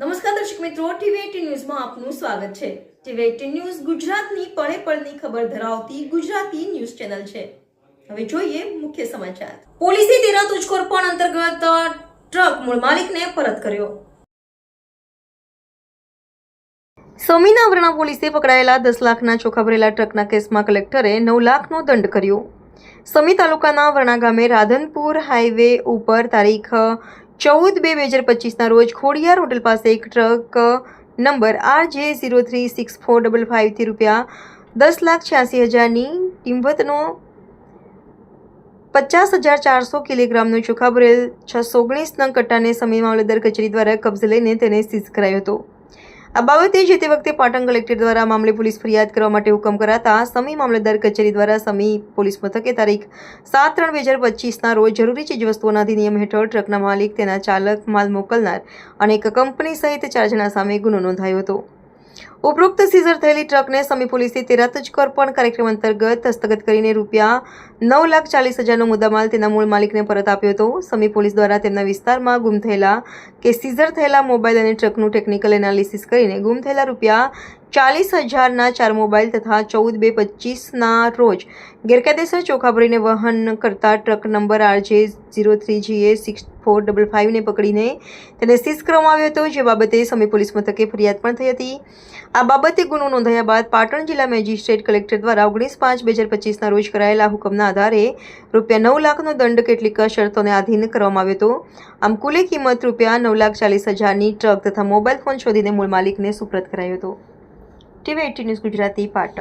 નમસ્કાર દર્શક મિત્રો ટીવી ન્યૂઝમાં આપનું સ્વાગત છે. ટીવી ન્યૂઝ ગુજરાતની પળે પળની ખબર ધરાવતી ગુજરાતી ન્યૂઝ ચેનલ છે. હવે જોઈએ મુખ્ય સમાચાર. પોલીસે તેરા તુજખોર પણ અંતર્ગત ટ્રક મૂળ માલિકને પરત કર્યો. સ્વામીના પોલીસે પકડાયેલા દસ લાખના ચોખા ભરેલા ટ્રકના કેસમાં કલેક્ટરે નવ લાખનો દંડ કર્યો. સમી તાલુકાના વરણા ગામે રાધનપુર હાઈવે ઉપર તારીખ ચૌદ બે બે હજાર પચીસના રોજ ખોડિયાર હોટલ પાસે એક truck number R J zero three six four double ફાઇવથી રૂપિયા દસ લાખ છ્યાસી હજારની કિંમતનો પચાસ હજાર ચારસો કિલોગ્રામનો ચોખા ભરેલ છસો ઓગણીસ નંગ કટ્ટાને સમય મામલતદાર કચેરી દ્વારા કબજે લઈને તેને સીઝ કરાયો હતો. આ બાબતે જે તે વખતે પાટણ કલેક્ટર દ્વારા મામલે પોલીસ ફરિયાદ કરવા માટે હુકમ કરાતા સમી મામલતદાર કચેરી દ્વારા સમી પોલીસ મથકે તારીખ સાત ત્રણ બે હજાર પચીસના રોજ જરૂરી ચીજવસ્તુઓના અધિનિયમ હેઠળ ટ્રકના માલિક, તેના ચાલક, માલ મોકલનાર અને એક કંપની સહિત ચાર જણા સામે ગુનો નોંધાયો હતો. ઉપરોક્ત સીઝર થયેલી ટ્રકને સમી પોલીસે તેરાત જ કરપણ કાર્યક્રમ અંતર્ગત હસ્તગત કરીને રૂપિયા નવ લાખ ચાલીસ હજારનો મુદ્દામાલ તેના મૂળ માલિકને પરત આપ્યો હતો. સમી પોલીસ દ્વારા તેમના વિસ્તારમાં ગુમ થયેલા કે સીઝર થયેલા મોબાઈલ અને ટ્રકનું ટેકનિકલ એનાલિસિસ કરીને ગુમ થયેલા રૂપિયા ચાલીસ હજારના ચાર મોબાઈલ તથા ચૌદ બે પચીસના રોજ ગેરકાયદેસર ચોખા ભરીને વહન કરતા truck number RJ zero three GA six four double ફાઇવને પકડીને તેને સીઝ કરવામાં આવ્યો હતો. જે બાબતે સમી પોલીસ મથકે ફરિયાદ પણ થઈ હતી. આ બાબતે ગુનો નોંધાયા બાદ પાટણ જિલ્લા મેજિસ્ટ્રેટ કલેક્ટર દ્વારા ઓગણીસ પાંચ બે હજાર પચીસના રોજ કરાયેલા હુકમના આધારે રૂપિયા નવ લાખનો દંડ કેટલીક શરતોને આધીન કરવામાં આવ્યો હતો. આમ કુલે કિંમત રૂપિયા નવ લાખ ચાલીસ હજારની ટ્રક તથા મોબાઈલ ફોન શોધીને મૂળ માલિકને સુપ્રત કરાયો હતો. TV AT news Gujarati Patan.